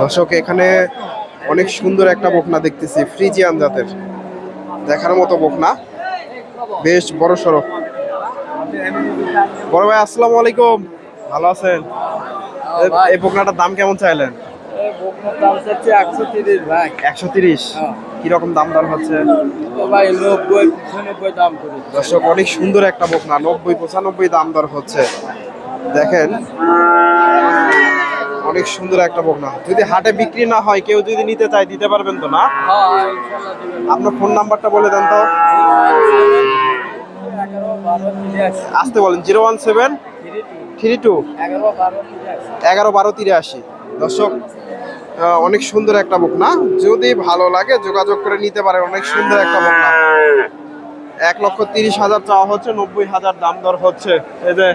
দর্শক এখানে অনেক সুন্দর একটা বকনা দেখতেছি ফ্রিজিয়ান জাতের। দেখার মতো বকনা। বেশ বড় সড়ো। বড় ভাই আসসালামু আলাইকুম। ভালো আছেন? এই বকনাটার দাম কেমন চাইলেন? একশো তিরিশ। কীরকম দাম দর হচ্ছে? দর্শক অনেক সুন্দর একটা বকনা নব্বই পঁচানব্বই দাম দর হচ্ছে। দেখেন। অনেক সুন্দর একটা বকনা। যদি হাটে বিক্রি না হয়, কেউ যদি নিতে চায়, দিতে পারবেন তো না? আপনার ফোন নাম্বারটা বলে দেন তো। আসতে বলেন, zero one seven three two এগারো বারো তিরাশি। দর্শক অনেক সুন্দর একটা বকনা। যদি ভালো লাগে, যোগাযোগ করে নিতে পারেন। অনেক সুন্দর একটা বকনা। এক লক্ষ তিরিশ হাজার চাওয়া হচ্ছে, নব্বই হাজার দাম দর হচ্ছে। এই যে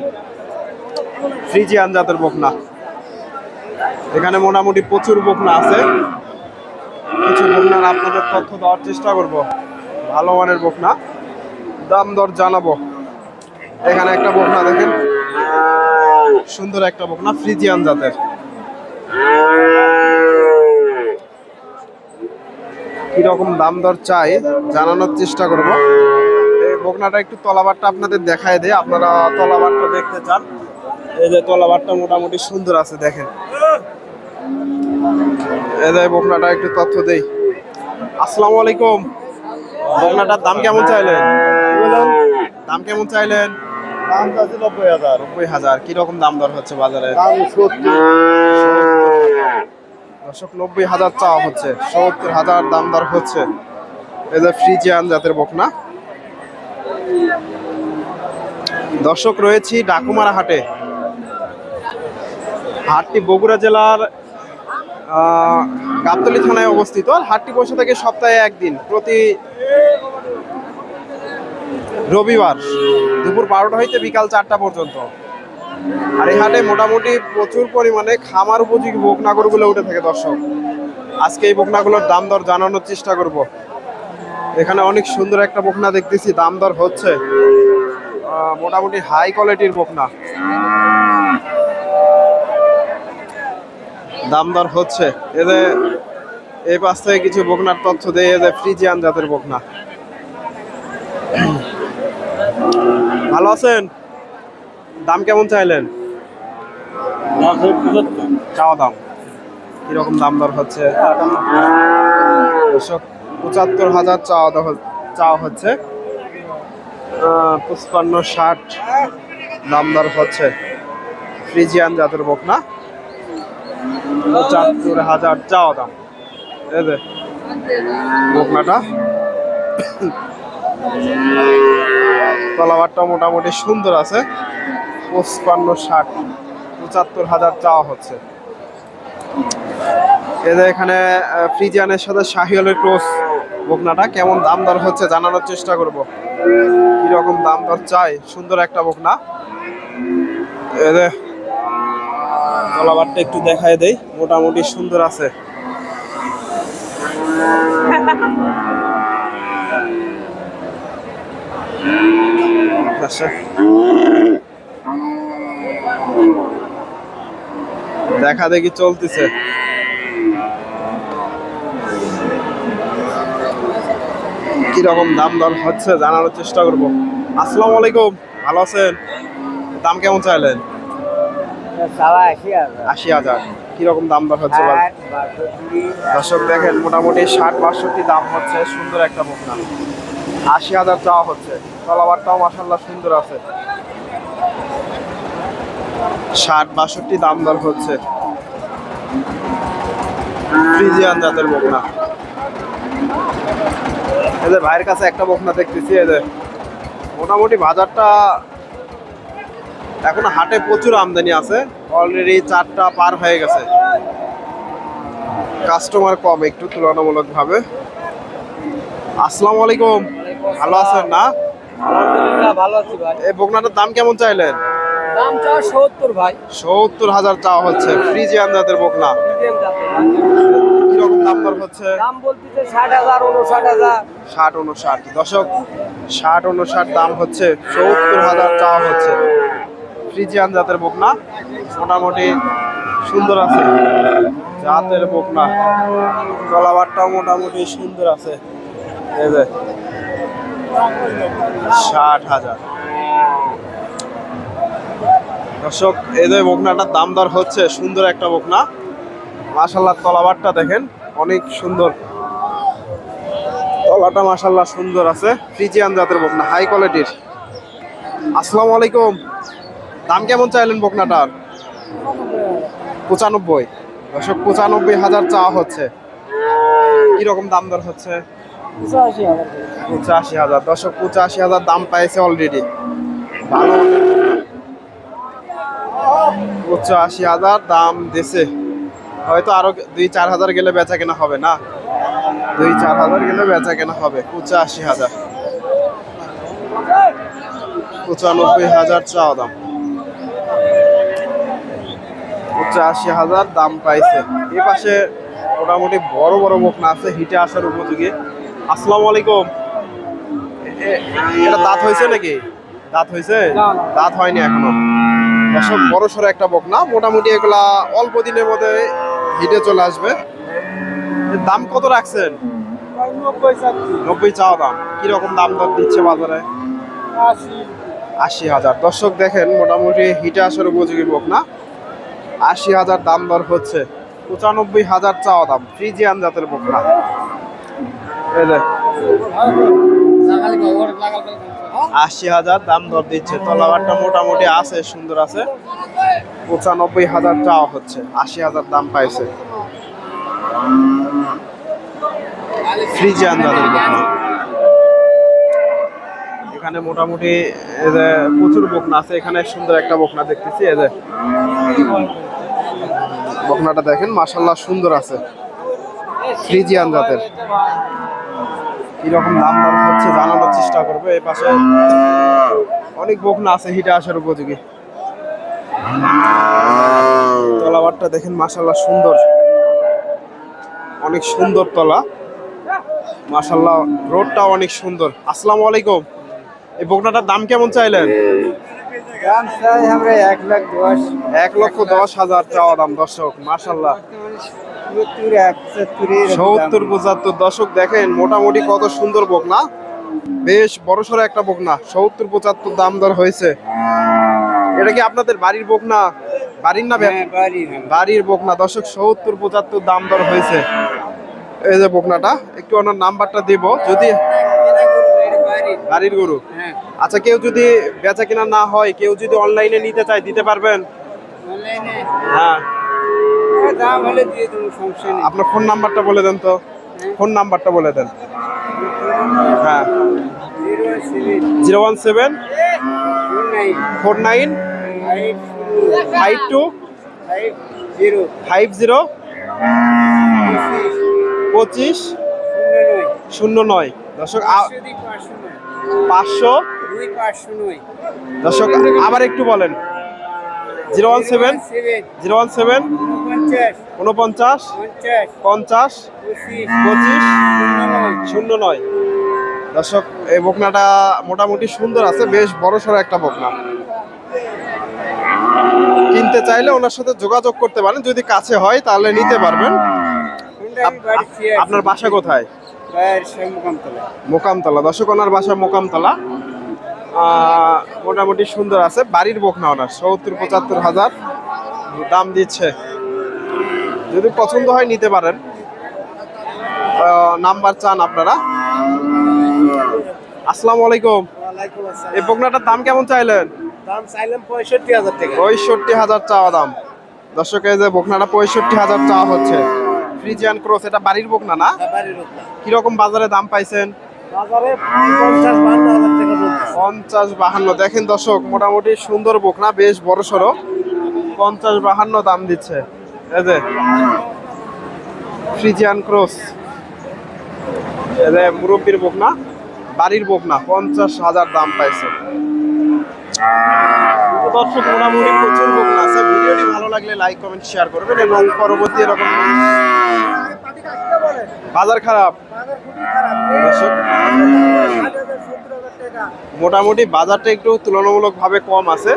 ফ্রিজিয়ান জাতের বকনা। এখানে মোটামুটি প্রচুর বকনা আছে। কিছু বকনার আপনাদের তথ্য দেওয়ার চেষ্টা করব। ভালো মানের বকনা। দাম দর জানাব। এখানে একটা বকনা দেখেন। সুন্দর একটা বকনা, ফ্রিজিয়ান জাতের। কীরকম দাম দর চাই জানানোর চেষ্টা করব। বকনাটা একটু তলাবারটা আপনাদের দেখায় দেয় আপনারা তলাবারটা দেখতে চান। এই যে তলাবারটা মোটামুটি সুন্দর আছে, দেখেন। যে বকনাটা একটু তথ্য দেই। আসসালামু আলাইকুম। বকনাটার দাম কেমন চাইলেন? দাম কেমন চাইলেন? দাম আছে নব্বই হাজার। নব্বই হাজার কীরকম দাম দর হচ্ছে বাজারে? দর্শক, নব্বই হাজার চাওয়া হচ্ছে। সত্তর হাজার দাম দর হচ্ছে। যে ফ্রিজিয়ান জাতের বকনা। দর্শক, রয়েছি ডাকুমারা হাটে। হাটটি বগুড়া জেলার গাবতলী থানায় অবস্থিত। আর হাটটি বসে থাকে সপ্তাহে একদিন, প্রতি রবিবার দুপুর বারোটা হইতে বিকাল চারটা পর্যন্ত। আর এই হাটে মোটামুটি প্রচুর পরিমাণে খামার উপযোগী বকনাগরগুলো উঠে থাকে, দর্শক। আজকে এই বকনাগুলোর দাম দর জানানোর চেষ্টা করব। এখানে অনেক সুন্দর একটা বকনা দেখতেছি, দাম দর হচ্ছে। মোটামুটি হাই কোয়ালিটির বকনা দাম দর হচ্ছে। এদের এই পাশ থেকে কিছু বকনার তথ্য দেয় এদের ফ্রিজিয়ান জাতের বকনা। ভালো আছেন? দাম কেমন চাইলেন? চাওয়া দাম। কীরকম দাম দর হচ্ছে? পঁচাত্তর হাজার চাওয়া চাওয়া হচ্ছে। পঁচপান্ন ষাট দাম দর হচ্ছে। ফ্রিজিয়ান জাতের বকনা। পঁচাত্তর হাজার চাওয়া দাম। যে, বকনাটা। তলাবারটা মোটামুটি সুন্দর আছে। পঁচপান্ন ষাট, পঁচাত্তর হাজার চাওয়া হচ্ছে। এদের এখানে ফ্রিজিয়ানের সাথে শাহিওয়ালের ক্রস বকনাটা কেমন দাম দর হচ্ছে জানানোর চেষ্টা করব। কীরকম দাম দর চাই? সুন্দর একটা বকনা। এদের তলাবারটা একটু দেখায় দেই। মোটামুটি সুন্দর আছে। আচ্ছা। দেখা দেখি চলতেছে। কীরকম দাম দর হচ্ছে জানানোর চেষ্টা করব। আসসালামু আলাইকুম। ভালো আছেন? দাম কেমন চাইলেন? আশি হাজার। কীরকম দাম দর হচ্ছে দর্শক দেখেন মোটামুটি ষাট বাষট্টি দাম হচ্ছে সুন্দর একটা বকনা। আশি হাজার চাওয়া হচ্ছে। তলাবারটাও মাসাল্লাহ সুন্দর আছে। ষাট বাষট্টি দাম দর হচ্ছে। ফ্রিজিয়ান জাতের বকনা। এদের ভাইয়ের কাছে একটা বকনা দেখতেছি এদের মোটামুটি বাজারটা এখন হাটে প্রচুর আমদানি আছে। অলরেডি চারটা পার হয়ে গেছে। কাস্টমার কম একটু তুলনামূলক ভাবে আসসালামু আলাইকুম ভালো আছেন না? ভালো আছি ভাই। এই দাম কেমন চাইলেন? দাম চা ভাই। সত্তর হাজার চাওয়া হচ্ছে। ফ্রিজিয়ান জাতের বকনা। জাতের দাম দর হচ্ছে? দাম বলতেছে ষাট ষাট দশক ষাট উনষাট দাম হচ্ছে। সত্তর হাজার চাওয়া হচ্ছে। ফ্রিজিয়ান জাতের বকনা। মোটামুটি সুন্দর আছে। জাতের বকনা। গলাবারটাও মোটামুটি সুন্দর আছে। এই যে, ষাট হাজার। দর্শক, এই যে বকনাটার দাম দর হচ্ছে, সুন্দর একটা বকনা। মাশাল্লাহ তলাবারটা দেখেন, অনেক সুন্দর। তলাটা মাশাল্লাহ সুন্দর আছে। ফ্রিজিয়ান জাতের বকনা, হাই কোয়ালিটির। আসসালামু আলাইকুম। দাম কেমন চাইলেন বকনাটার? পঁচানব্বই। দর্শক পঁচানব্বই হাজার চাওয়া হচ্ছে। কীরকম দাম দর হচ্ছে? পঁচাশি হাজার। দর্শক পঁচাশি হাজার দাম পাইছে অলরেডি ভালো। পঁচাশি হাজার দাম দিছে। হয়তো আরও দুই চার হাজার গেলে বেচা কেনা হবে না? দুই চার হাজার গেলে বেচা কেনা হবে। পঁচাশি হাজার। পঁচানব্বই হাজার চাওয়া দাম। পঁচাশি হাজার দাম পাইছে। এই পাশে মোটামুটি বড় বড় বকনা আছে হিটে আসার উপযোগী। আসসালামু আলাইকুম। এ- এ- এটা দাঁত হয়েছে নাকি? দাঁত হয়েছে। দাঁত হয়নি এখনও। বড় সড়ো একটা বকনা। মোটামুটি এগুলা অল্প দিনের মধ্যে হিটে চলে আসবে। দাম কত রাখছেন? নব্বই চাওয়া দাম। কীরকম দাম দর দিচ্ছে বাজারে? আশি। আশি হাজার। দর্শক দেখেন মোটামুটি হিটে আসার উপযোগী বকনা। আশি হাজার দাম দর হচ্ছে। পঁচানব্বই হাজার চাওয়া দাম, ফ্রিজিয়ান জাতের যে। আশি হাজার দাম দর দিচ্ছে। তলাবারটা মোটামুটি আছে, সুন্দর আছে। পঁচানব্বই হাজার চাওয়া হচ্ছে, আশি হাজার দাম পাইছে। ফ্রিজিয়ান জাতের বকনা। এখানে মোটামুটি প্রচুর বকনা আছে। এখানে সুন্দর একটা বকনা দেখতেছি, এই যে। বকনাটা দেখেন মাসাল্লাহ সুন্দর আছে। ফ্রিজিয়ান জাতের। কীরকম দাম দর হচ্ছে জানানোর চেষ্টা করব, এই পাশে অনেক বকনা আছে হিটে আসার উপযোগী। তলাবারটা দেখেন মাসাল্লাহ সুন্দর। অনেক সুন্দর তলা। মাসাল্লাহ রোডটা অনেক সুন্দর। আসসালামু আলাইকুম। এই বকনাটার দাম কেমন চাইলেন? দাম চাই আমরা এক লাখ দশ। এক লক্ষ দশ হাজার চাওয়া দাম দর্শক মাসাল্লাহ সত্তর পঁচাত্তর দশক দেখেন মোটামুটি কত সুন্দর বকনা। বেশ বড়সড় একটা বকনা সত্তর পঁচাত্তর দাম দর হয়েছে। এটা কি আপনাদের বাড়ির বকনা? বাড়ির না বাড়ি হ্যাঁ বাড়ির বকনা দর্শক সত্তর পঁচাত্তর দাম দর হয়েছে। এই যে বকনাটা একটু ওনার নাম্বারটা দিব যদি বাড়ির গরু? হ্যাঁ। আচ্ছা কেউ যদি বেচা কিনা না হয় কেউ যদি অনলাইনে নিতে চায় দিতে পারবেন? হ্যাঁ। আপনার ফোন নাম্বারটা বলে দেন তো। ফোন নাম্বারটা বলে দেন। হ্যাঁ। Zero one seven four nine five two five zero পঁচিশ শূন্য নয়। দর্শক পাঁচশো। দর্শক আবার একটু বলেন। Zero one seven zero one seven পঞ্চাশ উনপঞ্চাশ পঞ্চাশ পঁচিশ শূন্য নয়। দর্শক এই বকনাটা মোটামুটি সুন্দর আছে বেশ বড় সড়ো একটা বকনা। কিনতে চাইলে ওনার সাথে যোগাযোগ করতে পারেন যদি কাছে হয় তাহলে নিতে পারবেন। আপনার বাসা কোথায়? মোকামতলা। দর্শক ওনার বাসা মোকামতলা। মোটামুটি সুন্দর আছে বাড়ির বকনা ওনার সত্তর পঁচাত্তর হাজার দাম দিচ্ছে। যদি পছন্দ হয় নিতে পারেন। নাম্বার চান আপনারা। আসসালামু আলাইকুম। এই বকনাটার দাম কেমন চাইলেন? দাম চাইলাম পঁয়ষট্টি হাজার টাকা। পঁয়ষট্টি হাজার চাওয়া দাম। দর্শক এই যে বকনাটা পঁয়ষট্টি হাজার চাওয়া হচ্ছে। ফ্রিজিয়ান ক্রস এটা বাড়ির বকনা না? বাড়ির লোক কীরকম বাজারে দাম পাইছেন? বাজারে পঞ্চাশ বান্ন হাজার টাকা পঞ্চাশ বাহান্ন। দেখেন দর্শক মোটামুটি সুন্দর বকনা বেশ বড় সড়ো। পঞ্চাশ বাহান্ন দাম দিচ্ছে। এই যে ফ্রিজিয়ান ক্রস। এই যে মুরব্বীর বকনা বাড়ির বকনা পঞ্চাশ হাজার দাম পাইছে। দর্শক মোটামুটি প্রচুর বকনা আছে। ভিডিওটি ভালো লাগলে লাইক কমেন্ট শেয়ার করবেন এবং পরবর্তী এরকম বাজার খারাপ। মোটামুটি বাজারটা একটু তুলনামূলকভাবে কম আছে।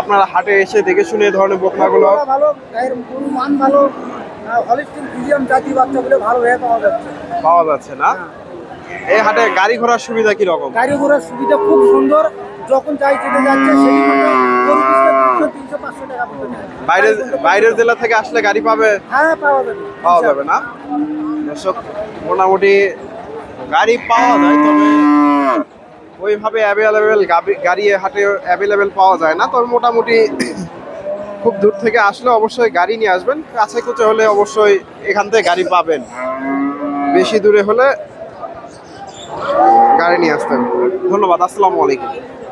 আপনারা হাটে এসে দেখে শুনে এই ধরনের বকনাগুলো ভালো মান ভালো জাতি বাচ্চাগুলো ভালো পাওয়া যাচ্ছে। পাওয়া যাচ্ছে না? এই হাটে গাড়ি ঘোড়ার সুবিধা কি রকম গাড়ি ঘোড়ার সুবিধা খুব সুন্দর। যখন যাই যেতে যাচ্ছে সেই মতো গরু পিছনে দুশো তিনশো পাঁচশো টাকা পড়বে না। বাইরে বাইরের জেলা থেকে আসলে গাড়ি পাবে? হ্যাঁ পাওয়া যাবে। পাওয়া যাবে না? দর্শক মোটামুটি গাড়ি পাওয়া যায় তবে ওইভাবে অ্যাভেলেবেল গাড়ি হাটে অ্যাভেলেবেল পাওয়া যায় না। তবে মোটামুটি খুব দূর থেকে আসলে অবশ্যই গাড়ি নিয়ে আসবেন। কাছে কুচে হলে অবশ্যই এখান থেকে গাড়ি পাবেন। বেশি দূরে হলে গাড়ি নিয়ে আসতে হবে। ধন্যবাদ আসসালামু আলাইকুম।